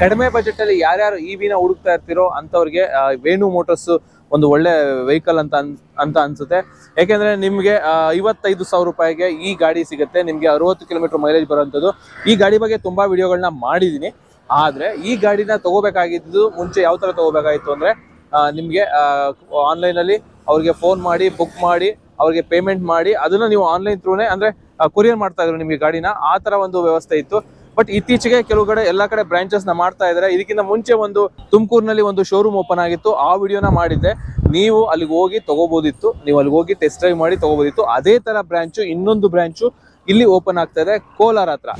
ಕಡಿಮೆ ಬಜೆಟ್ ಅಲ್ಲಿ ಯಾರ್ಯಾರು ಇ ವಿನ ಹುಡುಕ್ತಾ ಇರ್ತಿರೋ ಅಂತವ್ರಿಗೆ ವೇಣು ಮೋಟರ್ಸ್ ಒಂದು ಒಳ್ಳೆ ವೆಹಿಕಲ್ ಅಂತ ಅಂತ ಅನ್ಸುತ್ತೆ. ಯಾಕೆಂದ್ರೆ ನಿಮ್ಗೆ ಐವತ್ತೈದು ಸಾವಿರ ರೂಪಾಯಿಗೆ ಈ ಗಾಡಿ ಸಿಗುತ್ತೆ. ನಿಮ್ಗೆ ಅರವತ್ತು ಕಿಲೋಮೀಟರ್ ಮೈಲೇಜ್ ಬರುವಂಥದ್ದು. ಈ ಗಾಡಿ ಬಗ್ಗೆ ತುಂಬಾ ವಿಡಿಯೋಗಳನ್ನ ಮಾಡಿದ್ದೀನಿ. ಆದ್ರೆ ಈ ಗಾಡಿನ ತಗೋಬೇಕಾಗಿದ್ದು ಮುಂಚೆ ಯಾವ ತರ ತಗೋಬೇಕಾಗಿತ್ತು ಅಂದ್ರೆ ನಿಮಗೆ ನಿಮ್ಗೆ ಆನ್ಲೈನ್ ಅಲ್ಲಿ ಅವ್ರಿಗೆ ಫೋನ್ ಮಾಡಿ ಬುಕ್ ಮಾಡಿ, ಅವ್ರಿಗೆ ಪೇಮೆಂಟ್ ಮಾಡಿ, ಅದನ್ನ ನೀವು ಆನ್ಲೈನ್ ಥ್ರೂನೇ ಅಂದ್ರೆ ಕೊರಿಯರ್ ಮಾಡ್ತಾ ಇದ್ರು ನಿಮಗೆ ಗಾಡಿನ. ಆ ತರ ಒಂದು ವ್ಯವಸ್ಥೆ ಇತ್ತು. ಬಟ್ ಇತ್ತೀಚೆಗೆ ಕೆಲವು ಕಡೆ ಎಲ್ಲಾ ಕಡೆ ಬ್ರಾಂಚಸ್ನ ಮಾಡ್ತಾ ಇದ್ದಾರೆ. ಇದಕ್ಕಿಂತ ಮುಂಚೆ ಒಂದು ತುಮಕೂರಿನಲ್ಲಿ ಒಂದು ಶೋರೂಮ್ ಓಪನ್ ಆಗಿತ್ತು. ಆ ವಿಡಿಯೋನ ಮಾಡಿದ್ದೆ. ನೀವು ಅಲ್ಲಿಗೆ ಹೋಗಿ ತಗೋಬೋದಿತ್ತು. ನೀವು ಅಲ್ಲಿಗೆ ಹೋಗಿ ಟೆಸ್ಟ್ ಡ್ರೈವ್ ಮಾಡಿ ತಗೋಬೋದಿತ್ತು. ಅದೇ ತರ ಬ್ರಾಂಚು ಇನ್ನೊಂದು ಬ್ರಾಂಚು ಇಲ್ಲಿ ಓಪನ್ ಆಗ್ತಾ ಇದೆ ಕೋಲಾರ ಹತ್ರ.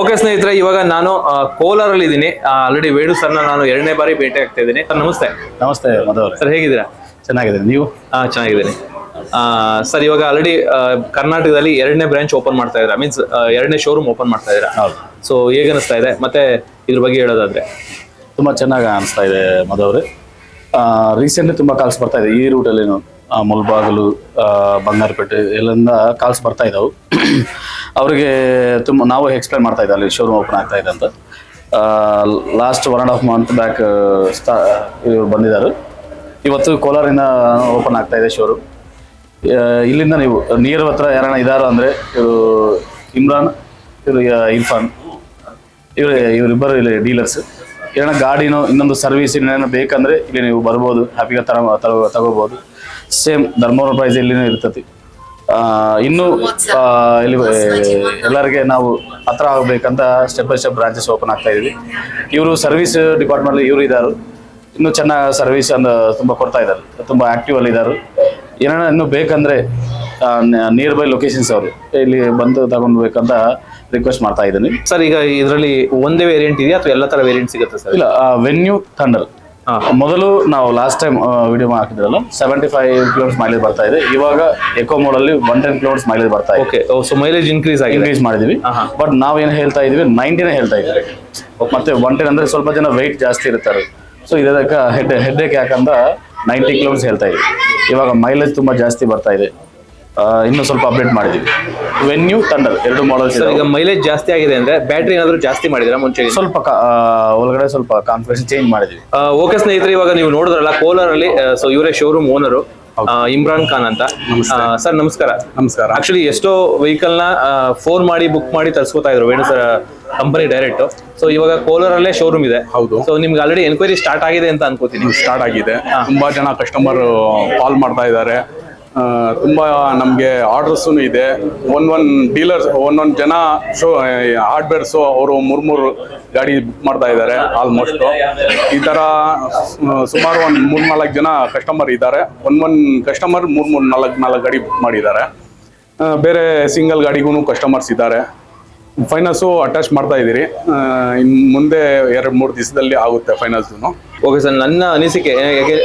ಓಕೆ ಸ್ನೇಹಿತರೆ ಇವಾಗ ನಾನು ಕೋಲಾರ ಅಲ್ಲಿ ಇದ್ದೀನಿ ಆಲ್ರೆಡಿ ವೇಣು ಸರ್ನ ನಾನು ಎರಡನೇ ಬಾರಿ ಭೇಟಿ ಆಗ್ತಾ ಇದ್ದೀನಿ ಸರ್ ನಮಸ್ತೆ. ನಮಸ್ತೆ ಮಧು ಸರ್ ಹೇಗಿದ್ದೀರಾ? ಚೆನ್ನಾಗಿದ್ದೀನಿ. ನೀವು? ಆ, ಚೆನ್ನಾಗಿದ್ದೀನಿ. ಸರ್ ಇವಾಗ ಆಲ್ರೆಡಿ ಕರ್ನಾಟಕದಲ್ಲಿ ಎರಡನೇ ಬ್ರಾಂಚ್ ಓಪನ್ ಮಾಡ್ತಾ ಇದ್ದೀರಾ? ಮೀನ್ಸ್ ಎರಡನೇ ಶೋರೂಮ್ ಓಪನ್ ಮಾಡ್ತಾ ಇದ್ದೀರಾ? ಸೊ ಹೇಗೆ ಅನಿಸ್ತಾ ಇದೆ? ಮತ್ತೆ ಇದ್ರ ಬಗ್ಗೆ ಹೇಳೋದಾದ್ರೆ. ತುಂಬ ಚೆನ್ನಾಗಿ ಅನಿಸ್ತಾ ಇದೆ ಮಧು ಅವರೇ ರೀಸೆಂಟ್ಲಿ ತುಂಬ ಕಾಲ್ಸ್ ಬರ್ತಾ ಇದೆ. ಈ ರೂಟಲ್ಲಿ ಮುಲ್ಬಾಗಲು ಬಂಗಾರಪೇಟೆ ಎಲ್ಲಿಂದ ಕಾಲ್ಸ್ ಬರ್ತಾ ಇದ್ದಾವೆ ಅವರಿಗೆ ತುಂಬ ನಾವು ಎಕ್ಸ್ಪ್ಲೈನ್ ಮಾಡ್ತಾ ಇದ್ದೆ, ಅಲ್ಲಿ ಶೋರೂಮ್ ಓಪನ್ ಆಗ್ತಾ ಇದೆ ಅಂತ. Last one and half month back ಸ್ಟಾ ಇವರು ಬಂದಿದ್ದಾರೆ. ಇವತ್ತು ಕೋಲಾರಿಂದ ಓಪನ್ ಆಗ್ತಾ ಇದೆ ಶೋರೂಮ್ ಇಲ್ಲಿಂದ ನೀವು ನಿಯರ್ ಹತ್ರ ಯಾರನ್ನ ಇದಾರ ಅಂದರೆ ಇವರು ಇಮ್ರಾನ್, ಇವರು ಇರ್ಫಾನ್, ಇವರು, ಇವರಿಬ್ಬರು ಇಲ್ಲಿ ಡೀಲರ್ಸ್ ಏನೋ ಗಾಡಿನೋ ಇನ್ನೊಂದು ಸರ್ವಿಸ್ ಇನ್ನೇನೋ ಬೇಕಂದರೆ ಇಲ್ಲಿ ನೀವು ಬರ್ಬೋದು ಹ್ಯಾಪಿಗೆ ತರ ತಗೋ ತಗೋಬೋದು. ಸೇಮ್ ಧರ್ಮವರ ಪ್ರೈಸ್ ಇಲ್ಲಿನೂ ಇರ್ತತಿ. ಇನ್ನು ಇಲ್ಲಿ ಎಲ್ಲರಿಗೆ ನಾವು ಹತ್ರ ಆಗಬೇಕಂತ step by step branches open ಆಗ್ತಾ ಇದೀವಿ. ಇವರು ಸರ್ವಿಸ್ ಡಿಪಾರ್ಟ್ಮೆಂಟ್ ಇವರು ಇದ್ದಾರೆ ಇನ್ನೂ ಚೆನ್ನಾಗಿ ಸರ್ವಿಸ್ ಅಂದ ತುಂಬ ಕೊಡ್ತಾ ಇದ್ದಾರೆ ತುಂಬ ಆಕ್ಟಿವ್ ಅಲ್ಲಿ ಇದ್ದಾರೆ ಏನಾರ ಇನ್ನೂ ಬೇಕಂದ್ರೆ ನಿಯರ್ ಬೈ ಲೊಕೇಶನ್ಸ್ ಅವರು. ಇಲ್ಲಿ ಬಂದು ತಗೊಂಡ್ಬೇಕಂತ ರಿಕ್ವೆಸ್ಟ್ ಮಾಡ್ತಾ ಇದ್ದೀನಿ. ಸರ್ ಈಗ ಇದರಲ್ಲಿ ಒಂದೇ ವೇರಿಯಂಟ್ ಇದೆಯಾ ಅಥವಾ ಎಲ್ಲ ಥರ ವೇರಿಯಂಟ್ ಸಿಗುತ್ತೆ ಸರ್? ಇಲ್ಲ ವೆನ್ಯೂ ಥಂಡರ್. ಮೊದಲು ನಾವು ಲಾಸ್ಟ್ ಟೈಮ್ ವಿಡಿಯೋ ಹಾಕಿದ್ರಲ್ಲ ಸೆವೆಂಟಿ ಫೈವ್ ಕಿಲೋಮೀಟರ್ ಮೈಲೇಜ್ ಬರ್ತಾ ಇದೆ. ಇವಾಗ ಎಕೋ ಮೋಡಲ್ಲಿ ಒನ್ ಟೆನ್ ಕಿಲೋಮೀಟರ್ ಮೈಲೇಜ್ ಬರ್ತಾ ಇದೆ. ಓಕೆ ಸೊ ಮೈಲೇಜ್ ಇನ್ಕ್ರೀಸ್ ಆಗಿ ಇನ್ಕ್ರೀಸ್ ಮಾಡಿದೀವಿ. ಬಟ್ ಬಟ್ ಏನು ಹೇಳ್ತಾ ಇದೀವಿ? ನೈನ್ಟಿನೇ ಹೇಳ್ತಾ ಇದ್ದೀವಿ. ಮತ್ತೆ ಒನ್ ಟೆನ್ ಅಂದ್ರೆ ಸ್ವಲ್ಪ ಜನ ವೆಯ್ಟ್ ಜಾಸ್ತಿ ಇರ್ತಾರೆ. ಸೊ ಇದಕ್ಕೆ ಹೆಡ್ ಹೆಡ್ಡೇಕ್ ಯಾಕಂದ್ರೆ ನೈಂಟಿ ಕಿಲೋಮೀಟರ್ಸ್ ಹೇಳ್ತಾ ಇದ್ದೀವಿ ಇವಾಗ ಮೈಲೇಜ್ ತುಂಬಾ ಜಾಸ್ತಿ ಬರ್ತಾ ಇದೆ. ಇನ್ನೂ ಸ್ವಲ್ಪ ಅಪ್ಡೇಟ್ ಮಾಡಿದೀವಿ ವೆನ್ಯೂ ಥಂಡರ್ ಎರಡು ಮಾಡಲ್ಸ್ ಸರ್ ಈಗ ಮೈಲೇಜ್ ಜಾಸ್ತಿ ಆಗಿದೆ ಅಂದ್ರೆ ಬ್ಯಾಟ್ರಿ ಏನಾದ್ರು ಜಾಸ್ತಿ ಮಾಡಿದ್ರೆ ಮುಂಚೆ ಸ್ವಲ್ಪ ಕಾ- ಆ, ಒಳಗಡೆ ಸ್ವಲ್ಪ ಕಾನ್ಫಿಗರೇಷನ್ ಚೇಂಜ್ ಮಾಡಿದ್ವಿ ಓಕೆ ಸ್ನೇಹಿತರೆ ಇವಾಗ ನೀವು ನೋಡಿದ್ರಲ್ಲ ಕೋಲಾರಲ್ಲಿ ಸೊ ಇವರೇ ಶೋರೂಮ್ ಓನರು ಇಮ್ರಾನ್ ಖಾನ್ ಅಂತ. ಸರ್ ನಮಸ್ಕಾರ. ನಮಸ್ಕಾರ. ಆಕ್ಚುಲಿ ಎಷ್ಟೋ ವೆಹಿಕಲ್ನ ಫೋನ್ ಮಾಡಿ ಬುಕ್ ಮಾಡಿ ತರಿಸ್ಕೊತಾ ಇದ್ರು Venu sir company direct so ಇವಾಗ ಕೋಲಾರಲ್ಲೇ ಶೋರೂಮ್ ಇದೆ. ಹೌದು. ಸೊ ನಿಮ್ಗೆ ಆಲ್ರೆಡಿ ಎನ್ಕ್ವೈರಿ ಸ್ಟಾರ್ಟ್ ಆಗಿದೆ ಅಂತ ಅನ್ಕೋತೀನಿ. ಸ್ಟಾರ್ಟ್ ಆಗಿದೆ. ತುಂಬಾ ಜನ ಕಸ್ಟಮರ್ ಕಾಲ್ ಮಾಡ್ತಾ ಇದ್ದಾರೆ. ತುಂಬಾ ನಮಗೆ ಆರ್ಡರ್ಸು ಇದೆ. ಒನ್ ಒನ್ ಡೀಲರ್ಸ್ ಒಂದೊಂದು ಜನ ಶೋ ಹಾರ್ಡ್ವೇರ್ಸು ಅವರು ಮೂರು ಮೂರು ಗಾಡಿ ಬುಕ್ ಮಾಡ್ತಾ ಇದ್ದಾರೆ ಆಲ್ಮೋಸ್ಟು ಈ ಥರ ಸುಮಾರು ಒಂದು ಮೂರು ನಾಲ್ಕು ಜನ ಕಸ್ಟಮರ್ ಇದ್ದಾರೆ. ಒಂದ್ ಒಂದ್ ಕಸ್ಟಮರ್ ಮೂರು ಮೂರು ನಾಲ್ಕು ನಾಲ್ಕು ಗಾಡಿ ಬುಕ್ ಮಾಡಿದ್ದಾರೆ ಬೇರೆ ಸಿಂಗಲ್ ಗಾಡಿಗೂ ಕಸ್ಟಮರ್ಸ್ ಇದ್ದಾರೆ. ಫೈನಾನ್ಸು ಅಟ್ಯಾಚ್ ಮಾಡ್ತಾ ಇದ್ದೀರಿ. ಇನ್ನು ಮುಂದೆ ಎರಡು ಮೂರು ದಿವಸದಲ್ಲಿ ಆಗುತ್ತೆ ಫೈನಾನ್ಸ್ನು ಓಕೆ ಸರ್ ನನ್ನ ಅನಿಸಿಕೆ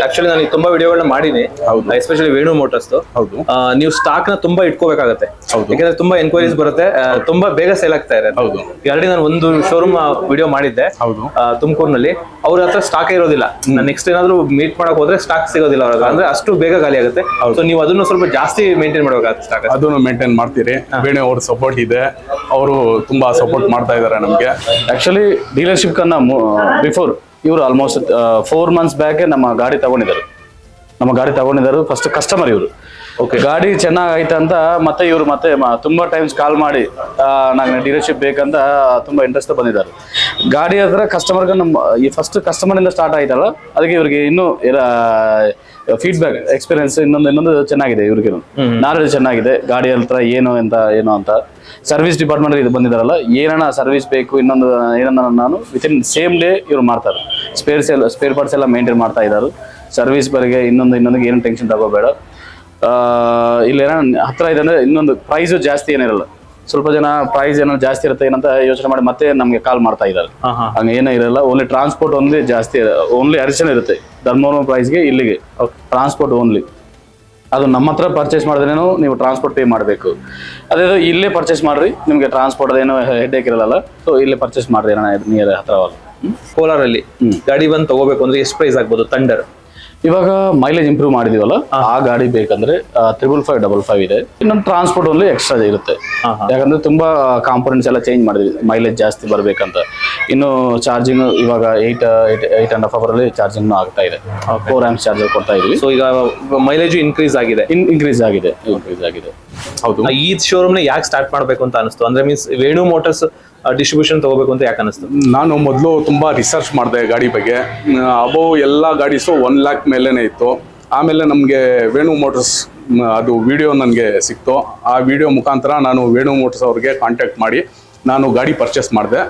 ಆಕ್ಚುಲಿ ನಾನು ತುಂಬಾ ವಿಡಿಯೋಗಳನ್ನ ಮಾಡೀನಿ ಹೌದು. ಎಸ್ಪೆಷಲಿ ವೇಣು ಮೋಟರ್ಸ್ ಹೌದು. ನೀವು ಸ್ಟಾಕ್ನ ತುಂಬಾ ಇಟ್ಕೋಬೇಕಾಗತ್ತೆ. ಹೌದು. ಯಾಕಂದ್ರೆ ತುಂಬಾ ಎನ್ಕ್ವೈರೀಸ್ ಬರುತ್ತೆ ತುಂಬಾ ಬೇಗ ಸೇಲ್ ಆಗ್ತಾ ಇದೆ ಹೌದು. ಆಲ್ರೆಡಿ ನಾನು ಒಂದು ಶೋರೂಮ್ ವಿಡಿಯೋ ಮಾಡಿದ್ದೆ ಹೌದು. ತುಮಕೂರಿನಲ್ಲಿ. ಅವ್ರ ಹತ್ರ ಸ್ಟಾಕ್ ಇರೋದಿಲ್ಲ. ನೆಕ್ಸ್ಟ್ ಏನಾದ್ರು ಮೀಟ್ ಮಾಡಕ್ ಹೋದ್ರೆ ಸ್ಟಾಕ್ ಸಿಗೋದಿಲ್ಲ ಅವ್ರ ಅಂದ್ರೆ ಅಷ್ಟು ಬೇಗ ಖಾಲಿ ಆಗುತ್ತೆ. ಸೊ ನೀವು ಅದನ್ನು ಸ್ವಲ್ಪ ಜಾಸ್ತಿ ಮೇಂಟೈನ್ ಮಾಡಬೇಕಾಗುತ್ತೆ ಸ್ಟಾಕ್ ಅದನ್ನು ಮೇಂಟೈನ್ ಮಾಡ್ತೀರಿ. ಬೇಣೆ ಅವ್ರ ಸಪೋರ್ಟ್ ಇದೆ. ಅವರು ತುಂಬಾ ಸಪೋರ್ಟ್ ಮಾಡ್ತಾ ಇದ್ದಾರೆ ನಮಗೆ. ಆಕ್ಚುಲಿ ಡೀಲರ್ಶಿಪ್ ಕನ್ನ ಬಿಫೋರ್ ಇವರು ಆಲ್ಮೋಸ್ಟ್ ಫೋರ್ ಮಂತ್ಸ್ ಬ್ಯಾಕ್ ನಮ್ಮ ಗಾಡಿ ತಗೊಂಡಿದ್ದಾರೆ. ನಮ್ಮ ಗಾಡಿ ತಗೊಂಡಿದ್ದಾರೆ ಫಸ್ಟ್ ಕಸ್ಟಮರ್ ಇವರು. ಗಾಡಿ ಚೆನ್ನಾಗೈತೆ ಅಂತ ಮತ್ತೆ ಇವರು ಮತ್ತೆ ಮ- ತುಂಬಾ ಟೈಮ್ಸ್ ಕಾಲ್ ಮಾಡಿ ನಂಗೆ ಡೀಲರ್ಶಿಪ್ ಬೇಕಂತ ತುಂಬಾ ಇಂಟ್ರೆಸ್ಟ್ ಬಂದಿದ್ದಾರೆ. ಗಾಡಿ ಹತ್ರ ಕಸ್ಟಮರ್ಗೆ ನಮ್ಮ ಈ ಫಸ್ಟ್ ಕಸ್ಟಮರಿಂದ ಸ್ಟಾರ್ಟ್ ಆಯ್ತಲ್ಲ ಅದಕ್ಕೆ ಇವ್ರಿಗೆ ಇನ್ನೂ ಫೀಡ್ಬ್ಯಾಕ್ ಎಕ್ಸ್ಪೀರಿಯನ್ಸ್ ಇನ್ನೊಂದು ಇನ್ನೊಂದು ಚೆನ್ನಾಗಿದೆ ಇವ್ರಿಗೆ. ನಾಲೆಜ್ ಚೆನ್ನಾಗಿದೆ ಗಾಡಿ ಹತ್ರ ಏನು ಅಂತ ಏನು ಅಂತ. ಸರ್ವಿಸ್ ಡಿಪಾರ್ಟ್ಮೆಂಟ್ ಇದು ಬಂದಿದ್ದಾರಲ್ಲ ಏನನ್ನ ಸರ್ವಿಸ್ ಬೇಕು ಇನ್ನೊಂದು ಏನನ್ನ ನಾನು ವಿತಿನ್ ಸೇಮ್ ಡೇ ಇವ್ರು ಮಾಡ್ತಾರೆ. ಸ್ಪೇರ್ಸ್ ಎಲ್ಲ ಸ್ಪೇರ್ ಪಾರ್ಟ್ಸ್ ಎಲ್ಲ ಮೇಂಟೈನ್ ಮಾಡ್ತಾ ಇದ್ದಾರೆ. ಸರ್ವಿಸ್ ಬಗ್ಗೆ ಇನ್ನೊಂದು ಇನ್ನೊಂದು ಏನು ಟೆನ್ಷನ್ ತಗೋಬೇಡ. ಇಲ್ಲಿ ಏನೋ ಹತ್ರ ಇದೆ ಅಂದ್ರೆ ಇನ್ನೊಂದು ಪ್ರೈಸು ಜಾಸ್ತಿ ಏನಿರಲ್ಲ. ಸ್ವಲ್ಪ ಜನ ಪ್ರೈಸ್ ಏನೋ ಜಾಸ್ತಿ ಇರುತ್ತೆ ಏನಂತ ಯೋಚನೆ ಮಾಡಿ ಮತ್ತೆ ನಮಗೆ ಕಾಲ್ ಮಾಡ್ತಾ ಇದ್ದಾರೆ. ಏನೇ ಹಂಗೆ ಏನೂ ಇರಲ್ಲ ಓನ್ಲಿ ಟ್ರಾನ್ಸ್ಪೋರ್ಟ್ ಓನ್ಲಿ ಜಾಸ್ತಿ ಓನ್ಲಿ ಅರಿಶನ್ ಇರುತ್ತೆ. ಧರ್ಮೋರ್ಮ ಪ್ರೈಸ್ಗೆ ಇಲ್ಲಿಗೆ. ಟ್ರಾನ್ಸ್ಪೋರ್ಟ್ ಓನ್ಲಿ ಅದು ನಮ್ಮ ಹತ್ರ ಪರ್ಚೇಸ್ ಮಾಡಿದ್ರೇನು ನೀವು ಟ್ರಾನ್ಸ್ಪೋರ್ಟ್ ಪೇ ಮಾಡಬೇಕು. ಅದೇ ಇಲ್ಲೇ ಪರ್ಚೇಸ್ ಮಾಡ್ರಿ ನಿಮಗೆ ಟ್ರಾನ್ಸ್ಪೋರ್ಟ್ ಅದೇನು ಹೆಡ್ ಇರಲ್ಲ ಸೊ ಇಲ್ಲೇ ಪರ್ಚೇಸ್ ಮಾಡ್ರಿ ಏನೋ ನಿಯರ್ ಹತ್ರವಾಗ ಕೋಲಾರಲ್ಲಿ ಗಾಡಿ ಬಂದು ತಗೋಬೇಕು ಅಂದ್ರೆ ಎಷ್ಟು ಪ್ರೈಸ್ ಆಗ್ಬೋದು? ತಂಡರ್ ಇವಾಗ ಮೈಲೇಜ್ ಇಂಪ್ರೂವ್ ಮಾಡಿದೀವಲ್ಲ ಆ ಗಾಡಿ ಬೇಕಂದ್ರೆ ತ್ರಿಬಲ್ ಫೈವ್ ಡಬಲ್ ಫೈವ್ ಇದೆ. ಇನ್ನೊಂದು ಟ್ರಾನ್ಸ್ಪೋರ್ಟ್ ಓನ್ಲಿ ಎಕ್ಸ್ಟ್ರಾ ಇರುತ್ತೆ. ಯಾಕಂದ್ರೆ ತುಂಬಾ ಕಾಂಪೋನೆಂಟ್ಸ್ ಎಲ್ಲ ಚೇಂಜ್ ಮಾಡಿದ್ವಿ ಮೈಲೇಜ್ ಜಾಸ್ತಿ ಬರಬೇಕಂತ. ಇನ್ನು ಚಾರ್ಜಿಂಗ್ ಇವಾಗ eight eight and half hour ಅಲ್ಲಿ ಚಾರ್ಜಿಂಗ್ ಆಗ್ತಾ ಇದೆ. ಫೋರ್ ಆಮ್ಸ್ ಚಾರ್ಜರ್ ಕೊಡ್ತಾ ಇದೀವಿ. ಸೊ ಈಗ ಮೈಲೇಜ್ ಇನ್ಕ್ರೀಸ್ ಆಗಿದೆ. ಇನ್ ಇನ್ಕ್ರೀಸ್ ಆಗಿದೆ. ಇನ್ಕ್ರೀಸ್ ಆಗಿದೆ. ಹೌದು. ಈ ಶೋರೂಮ್ನ ಯಾಕೆ ಸ್ಟಾರ್ಟ್ ಮಾಡಬೇಕು ಅಂತ ಅನಿಸ್ತು? ಅಂದ್ರೆ ಮೀನ್ಸ್ ವೇಣು ಮೋಟರ್ಸ್ ಡಿಸ್ಟ್ರಿಬ್ಯೂಷನ್ ತಗೋಬೇಕು ಅಂತ ಯಾಕೆ ಅನಿಸ್ತು? ನಾನು ಮೊದಲು ತುಂಬಾ ರಿಸರ್ಚ್ ಮಾಡಿದೆ ಗಾಡಿ ಬಗ್ಗೆ. ಅಬೋ ಎಲ್ಲ ಗಾಡೀಸು ಒನ್ ಲ್ಯಾಕ್ ಮೇಲೇನೆ ಇತ್ತು. ಆಮೇಲೆ ನಮಗೆ ವೇಣು ಮೋಟರ್ಸ್ ಅದು ವಿಡಿಯೋ ನನಗೆ ಸಿಕ್ತು. ಆ ವಿಡಿಯೋ ಮುಖಾಂತರ ನಾನು ವೇಣು ಮೋಟರ್ಸ್ ಅವ್ರಿಗೆ ಕಾಂಟ್ಯಾಕ್ಟ್ ಮಾಡಿ ನಾನು ಗಾಡಿ ಪರ್ಚೇಸ್ ಮಾಡಿದೆ.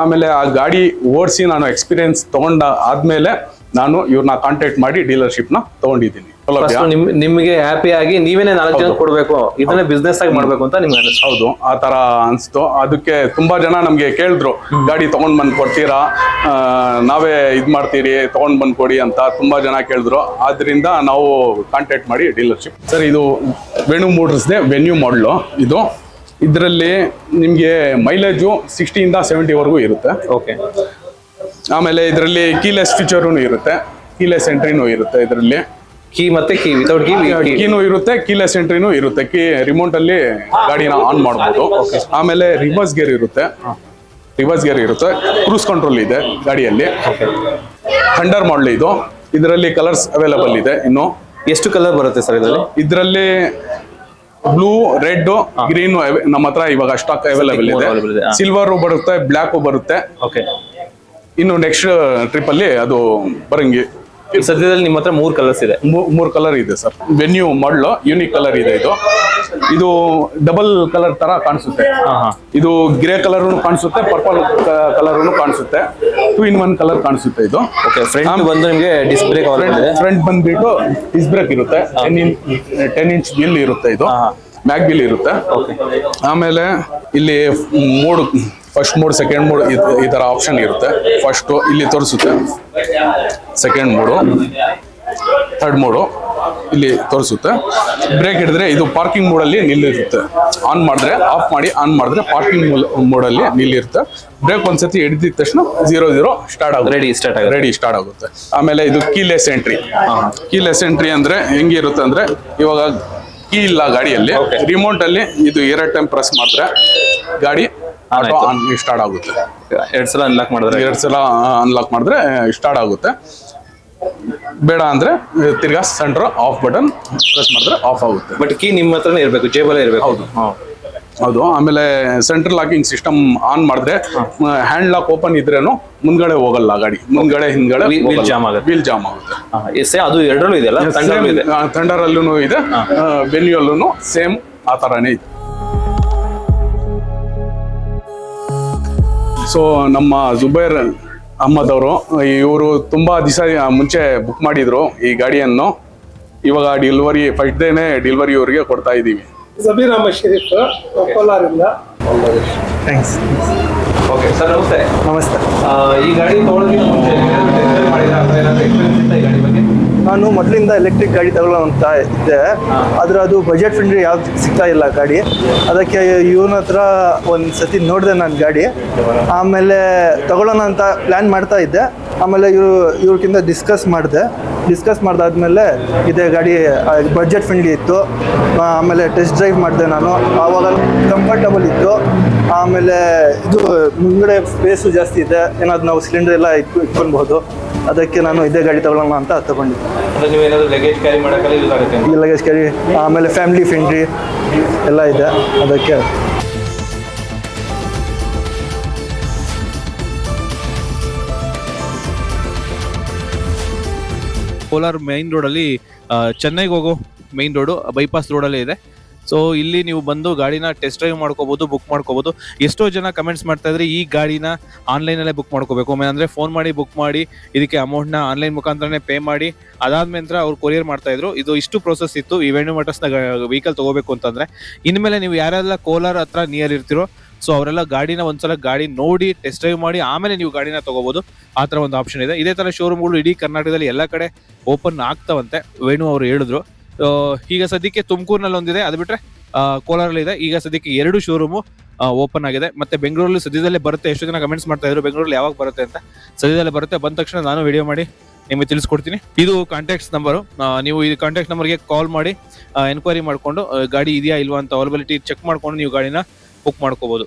ಆಮೇಲೆ ಆ ಗಾಡಿ ಓಡಿಸಿ ನಾನು ಎಕ್ಸ್ಪೀರಿಯನ್ಸ್ ತೊಗೊಂಡ ಆದಮೇಲೆ ನಾನು ಇವ್ರನ್ನ ಕಾಂಟ್ಯಾಕ್ಟ್ ಮಾಡಿ ಡೀಲರ್ಶಿಪ್ನ ತೊಗೊಂಡಿದ್ದೀನಿ. ನಿಮ್ಗೆ ಹ್ಯಾಪಿ ಆಗಿ ನೀವೇನೆ ನಾಲ್ಕು ಜನ ಕೊಡ್ಬೇಕು ಇದನ್ನೇ ಬಿಸ್ನೆಸ್ ಆಗಿ ಮಾಡ್ಬೇಕು ಅಂತ ನಿಮ್ಗೆ ಅನಿಸ್ತು. ಹೌದು ಆ ತರ ಅನ್ಸ್ತು. ಅದಕ್ಕೆ ತುಂಬಾ ಜನ ನಮ್ಗೆ ಕೇಳಿದ್ರು ಗಾಡಿ ತಗೊಂಡ್ ಬಂದ್ ಕೊಡ್ತೀರಾ? ನಾವೇ ಇದ್ ಮಾಡ್ತೀರಿ ತಗೊಂಡ್ ಬಂದ್ ಕೊಡಿ ಅಂತ ತುಂಬಾ ಜನ ಕೇಳಿದ್ರು. ಆದ್ರಿಂದ ನಾವು ಕಾಂಟ್ಯಾಕ್ಟ್ ಮಾಡಿ ಡೀಲರ್ಶಿಪ್ ಸರ್ ಇದು ವೆಣು ಮೋಟರ್ಸ್ದೆ ವೆನ್ಯೂ ಮಾಡಲು ಇದು. ಇದರಲ್ಲಿ ನಿಮಗೆ ಮೈಲೇಜು ಸಿಕ್ಸ್ಟಿಯಿಂದ ಸೆವೆಂಟಿವರೆಗೂ ಇರುತ್ತೆ. ಓಕೆ ಆಮೇಲೆ ಇದರಲ್ಲಿ ಕೀಲೆಸ್ ಫೀಚರೂ ಇರುತ್ತೆ. ಕೀಲೆಸ್ ಎಂಟ್ರಿನೂ ಇರುತ್ತೆ ಇದರಲ್ಲಿ. ಕೀ ಮತ್ತೆ ಕೀ ವಿತೌಟ್ ಕೀ ಕೀನು ಇರುತ್ತೆ ಕೀಲೆಸ್ ಎಂಟ್ರಿನೂ ಇರುತ್ತೆ. ಕೀ ರಿಮೋಟ್ ಅಲ್ಲಿ ಗಾಡಿನ ಆನ್ ಮಾಡಬಹುದು ಆಮೇಲೆ ರಿವರ್ಸ್ ಗೇರ್ ಇರುತ್ತೆ. ರಿವರ್ಸ್ ಗೇರ್ ಇರುತ್ತೆ. ಕ್ರೂಸ್ ಕಂಟ್ರೋಲ್ ಇದೆ ಗಾಡಿಯಲ್ಲಿ. ಥಂಡರ್ ಮಾಡಲ್ ಇದು. ಇದರಲ್ಲಿ ಕಲರ್ಸ್ ಅವೈಲಬಲ್ ಇದೆ ಇನ್ನು. ಎಷ್ಟು ಕಲರ್ ಬರುತ್ತೆ ಸರ್ ಇದರಲ್ಲಿ? ಇದರಲ್ಲಿ ಬ್ಲೂ ರೆಡ್ ಗ್ರೀನ್ ನಮ್ಮ ಹತ್ರ ಇವಾಗ ಸ್ಟಾಕ್ ಅವೈಲಬಲ್ ಇದೆ. ಸಿಲ್ವರ್ ಬರುತ್ತೆ ಬ್ಲ್ಯಾಕ್ ಬರುತ್ತೆ. ಓಕೆ ಇನ್ನು ನೆಕ್ಸ್ಟ್ ಟ್ರಿಪ್ ಅಲ್ಲಿ ಅದು ಬರಂಗಿ. ಈ ಸದ್ಯದಲ್ಲಿ ನಿಮ್ಮ ಹತ್ರ ಮೂರು ಕಲರ್ಸ್ ಇದೆ. ಮೂರು ಕಲರ್ ಇದೆ sir. Venue model unique colour ಇದೆ ಇದು. ಇದು ಡಬಲ್ ಕಲರ್ ತರ ಕಾಣಿಸುತ್ತೆ. ಇದು ಗ್ರೇ ಕಲರ್ ಕಾಣಿಸುತ್ತೆ ಪರ್ಪಲ್ ಕಲರ್ ಕಾಣಿಸುತ್ತೆ. ಟೂ ಇನ್ ಒನ್ ಕಲರ್ ಕಾಣಿಸುತ್ತೆ ಇದು. ಓಕೆ ಫ್ರಂಟ್ ಬಂದು ನಿಮಗೆ ಡಿಸ್ ಇದೆ ಫ್ರಂಟ್ ಬಂದ್ಬಿಟ್ಟು ಡಿಸ್ ಬ್ರೇಕ್ ಇರುತ್ತೆ. Ten inch ten inch wheel ಇರುತ್ತೆ ಇದು. ಮ್ಯಾಗ್ಬಿಲ್ ಮ್ಯಾಗ್ ಬಿಲ್ ಇರುತ್ತೆ. ಓಕೆ ಆಮೇಲೆ ಇಲ್ಲಿ mode first mode second mode ಈ ತರ ಆಪ್ಷನ್ ಇರುತ್ತೆ. ಫಸ್ಟ್ ಇಲ್ಲಿ ತೋರಿಸುತ್ತೆ. ಸೆಕೆಂಡ್ ಮೋಡು ಥರ್ಡ್ ಮೋಡು ಇಲ್ಲಿ ತೋರಿಸುತ್ತೆ. ಬ್ರೇಕ್ ಹಿಡಿದ್ರೆ ಇದು ಪಾರ್ಕಿಂಗ್ ಮೋಡಲ್ಲಿ ನಿಲ್ಲಿರುತ್ತೆ. ಆನ್ ಮಾಡಿದ್ರೆ ಆಫ್ ಮಾಡಿ ಆನ್ ಮಾಡಿದ್ರೆ ಪಾರ್ಕಿಂಗ್ ಮೋಡಲ್ಲಿ ನಿಲ್ಲಿರುತ್ತೆ. ಬ್ರೇಕ್ ಒಂದ್ಸತಿ ಹಿಡಿದ ತಕ್ಷಣ ಜೀರೋ ಜೀರೋ ಸ್ಟಾರ್ಟ್ ಆಗುತ್ತೆ. ರೆಡಿ ಸ್ಟಾರ್ಟ್ ಆಗುತ್ತೆ. ರೆಡಿ ಸ್ಟಾರ್ಟ್ ಆಗುತ್ತೆ. ಆಮೇಲೆ ಇದು ಕೀಲೆಸ್ ಎಂಟ್ರಿ ಕೀಲೆಸ್ ಎಂಟ್ರಿ ಅಂದ್ರೆ ಹೆಂಗಿರುತ್ತೆ ಅಂದ್ರೆ ಇವಾಗ ಕೀ ಇಲ್ಲ ಗಾಡಿಯಲ್ಲಿ. ರಿಮೋಟ್ ಅಲ್ಲಿ ಇದು ಎರಡು ಟೈಮ್ ಪ್ರೆಸ್ ಮಾಡಿದ್ರೆ ಗಾಡಿ ಆಟೋ ಸ್ಟಾರ್ಟ್ ಆಗುತ್ತೆ. ಎರಡು ಸಲ ಅನ್ಲಾಕ್ ಮಾಡಿದ್ರೆ ಎರಡು ಸಲ ಅನ್ಲಾಕ್ ಮಾಡಿದ್ರೆ ಸ್ಟಾರ್ಟ್ ಆಗುತ್ತೆ. ಬೇಡ ಅಂದ್ರೆ ತಿರ್ಗಾ ಸೆಂಟ್ರ್ ಆಫ್ ಬಟನ್ ಪ್ರೆಸ್ ಮಾಡಿದ್ರೆ ಆಫ್ ಆಗುತ್ತೆ. ಬಟ್ ಕೀ ನಿಮ್ಮ ಹತ್ರನೇ ಇರಬೇಕು ಜೇಬಲ್ಲೇ ಇರ್ಬೇಕು. ಹೌದು. ಹೌದು. ಆಮೇಲೆ ಸೆಂಟ್ರಲ್ ಲಾಕಿಂಗ್ ಸಿಸ್ಟಮ್ ಆನ್ ಮಾಡಿದ್ರೆ ಹ್ಯಾಂಡ್ ಲಾಕ್ ಓಪನ್ ಇದ್ರೇನು ಮುಂದ್ಗಡೆ ಹೋಗಲ್ಲ ಗಾಡಿ. ಮುಂದ್ಗಡೆ ಹಿಂದ್ಗಡೆ ವೀಲ್ ಜಾಮ್ ಆಗುತ್ತೆ. ವೀಲ್ ಜಾಮ್ ಆಗುತ್ತೆ. ಅದು ಎರಡರಲ್ಲೂ ಇದೆ. ಅಲ್ಲ ತಂಡಲ್ಲೂ ಇದೆ. ಬೆನ್ಯಲ್ಲೂ ಸೇಮ್ ಆ ಥರನೇ ಇದೆ. ಸೊ ನಮ್ಮ ಜುಬೈರ್ ಅಹಮದ್ ಅವರು ಇವರು ತುಂಬ ದಿವಸ ಮುಂಚೆ ಬುಕ್ ಮಾಡಿದ್ರು ಈ ಗಾಡಿಯನ್ನು. ಇವಾಗ ಡೆಲಿವರಿ ಫಸ್ಟ್ ಡೇನೆ ಡೆಲಿವರಿ ಅವರಿಗೆ ಕೊಡ್ತಾ ಇದ್ದೀವಿ. ಜಬೀರ್ ಅಹಮದ್ ಶರೀಫ್ ಕೋಲಾರಿಂದ ಥ್ಯಾಂಕ್ಸ್ ಓಕೆ ಸರ್ ನಮಸ್ತೆ. ನಮಸ್ತೆ. ಈ ಗಾಡಿ ಮುಂಚೆ ಈ ಗಾಡಿ? ನಾನು ಮೊದಲಿಂದ ಎಲೆಕ್ಟ್ರಿಕ್ ಗಾಡಿ ತಗೊಳ್ಳೋಂತ ಇದ್ದೆ. ಆದ್ರೆ ಅದು ಬಜೆಟ್ ಫ್ರೆಂಡ್ಲಿ ಯಾವ್ದು ಸಿಗ್ತಾ ಇಲ್ಲ ಗಾಡಿ. ಅದಕ್ಕೆ ಇವನ ಹತ್ರ ಒಂದು ಸತಿ ನೋಡಿದೆ ನಾನು ಗಾಡಿ. ಆಮೇಲೆ ತಗೊಳ್ಳೋಣ ಅಂತ ಪ್ಲ್ಯಾನ್ ಮಾಡ್ತಾ ಇದ್ದೆ. ಆಮೇಲೆ ಇವರು ಇವ್ರಕ್ಕಿಂತ ಡಿಸ್ಕಸ್ ಮಾಡಿದೆ. ಡಿಸ್ಕಸ್ ಮಾಡಿದಾದ್ಮೇಲೆ ಇದೇ ಗಾಡಿ ಬಜೆಟ್ ಫ್ರೆಂಡ್ಲಿ ಇತ್ತು. ಆಮೇಲೆ ಟೆಸ್ಟ್ ಡ್ರೈವ್ ಮಾಡಿದೆ ನಾನು. ಆವಾಗ ಕಂಫರ್ಟಬಲ್ ಇತ್ತು. ಆಮೇಲೆ ಇದು ಮುಂದ್ಗಡೆ ಸ್ಪೇಸು ಜಾಸ್ತಿ ಇದೆ. ಏನಾದ್ರು ನಾವು ಸಿಲಿಂಡರ್ ಎಲ್ಲ ಇಟ್ಟು ಇಟ್ಕೊಳ್ಬಹುದು. ಅದಕ್ಕೆ ನಾನು ಇದೇ ಗಾಡಿ ತಗೊಳ್ಳೋಣ ಅಂತ ತಗೊಂಡಿದ್ದೆ. ಲಗೇಜ್ ಕ್ಯಾರಿ ಆಮೇಲೆ ಫ್ಯಾಮಿಲಿ ಫ್ರೆಂಡ್ಲಿ ಎಲ್ಲ ಇದೆ. ಅದಕ್ಕೆ ಕೋಲಾರ ಮೈನ್ ರೋಡಲ್ಲಿ ಚೆನ್ನೈಗೆ ಹೋಗೋ ಮೈನ್ ರೋಡು ಬೈಪಾಸ್ ರೋಡಲ್ಲೇ ಇದೆ. ಸೊ ಇಲ್ಲಿ ನೀವು ಬಂದು ಗಾಡಿನ ಟೆಸ್ಟ್ ಡ್ರೈವ್ ಮಾಡ್ಕೋಬಹುದು ಬುಕ್ ಮಾಡ್ಕೋಬಹುದು ಎಷ್ಟೋ ಜನ ಕಮೆಂಟ್ಸ್ ಮಾಡ್ತಾ ಇದ್ರೆ ಈ ಗಾಡಿನ ಆನ್ಲೈನಲ್ಲೇ ಬುಕ್ ಮಾಡ್ಕೋಬೇಕು. ಅಂದರೆ ಫೋನ್ ಮಾಡಿ ಬುಕ್ ಮಾಡಿ, ಇದಕ್ಕೆ ಅಮೌಂಟ್ನ ಆನ್ಲೈನ್ ಮುಖಾಂತರನೇ ಪೇ ಮಾಡಿ, ಅದಾದ ನಂತರ ಅವ್ರು ಕೊರಿಯರ್ ಮಾಡ್ತಾ ಇದ್ರು. ಇದು ಇಷ್ಟು ಪ್ರೋಸೆಸ್ ಇತ್ತು. ಈ ವೆಣ್ಣು ಮೋಟರ್ಸ್ನ ವೆಹಿಕಲ್ ತಗೋಬೇಕು ಅಂತಂದ್ರೆ, ಇನ್ಮೇಲೆ ನೀವು ಯಾರೆಲ್ಲ ಕೋಲಾರ ಹತ್ರ ನಿಯರ್ ಇರ್ತಿರೋ ಸೊ ಅವರೆಲ್ಲ ಗಾಡಿನ ಒಂದ್ಸಲ ಗಾಡಿ ನೋಡಿ ಟೆಸ್ಟ್ ಡ್ರೈವ್ ಮಾಡಿ, ಆಮೇಲೆ ನೀವು ಗಾಡಿನ ತಗೋಬಹುದು ಆ ಥರ ಒಂದು ಆಪ್ಷನ್ ಇದೆ. ಇದೇ ಥರ ಶೋರೂಮ್ಗಳು ಇಡೀ ಕರ್ನಾಟಕದಲ್ಲಿ ಎಲ್ಲ ಕಡೆ ಓಪನ್ ಆಗ್ತಾವಂತೆ, ವೇಣು ಅವರು ಹೇಳಿದ್ರು. ಈಗ ಸದ್ಯಕ್ಕೆ ತುಮಕೂರಿನಲ್ಲಿ ಒಂದಿದೆ. ಅದು ಬಿಟ್ರೆ ಕೋಲಾರಲ್ಲಿ ಇದೆ. ಈಗ ಸದ್ಯಕ್ಕೆ ಎರಡು ಶೋರೂಮು ಓಪನ್ ಆಗಿದೆ. ಮತ್ತೆ ಬೆಂಗಳೂರಲ್ಲಿ ಸದ್ಯದಲ್ಲೇ ಬರುತ್ತೆ. ಎಷ್ಟು ಜನ ಕಮೆಂಟ್ಸ್ ಮಾಡ್ತಾ ಇದ್ರು, ಬೆಂಗಳೂರಲ್ಲಿ ಯಾವಾಗ ಬರುತ್ತೆ ಅಂತ. ಸದ್ಯದಲ್ಲೇ ಬರುತ್ತೆ. ಬಂದ ತಕ್ಷಣ ನಾನು ವಿಡಿಯೋ ಮಾಡಿ ನಿಮಗೆ ತಿಳಿಸ್ಕೊಡ್ತೀನಿ. ಇದು ಕಾಂಟ್ಯಾಕ್ಟ್ಸ್ ನಂಬರು ನೀವು ಈ ಕಾಂಟ್ಯಾಕ್ಟ್ ನಂಬರ್ಗೆ ಕಾಲ್ ಮಾಡಿ ಎನ್ಕ್ವೈರಿ ಮಾಡಿಕೊಂಡು ಗಾಡಿ ಇದೆಯಾ ಇಲ್ವಾ ಅಂತ ಅವೈಲಬಿಲಿಟಿ ಚೆಕ್ ಮಾಡ್ಕೊಂಡು ನೀವು ಗಾಡಿನ ಬುಕ್ ಮಾಡ್ಕೋಬಹುದು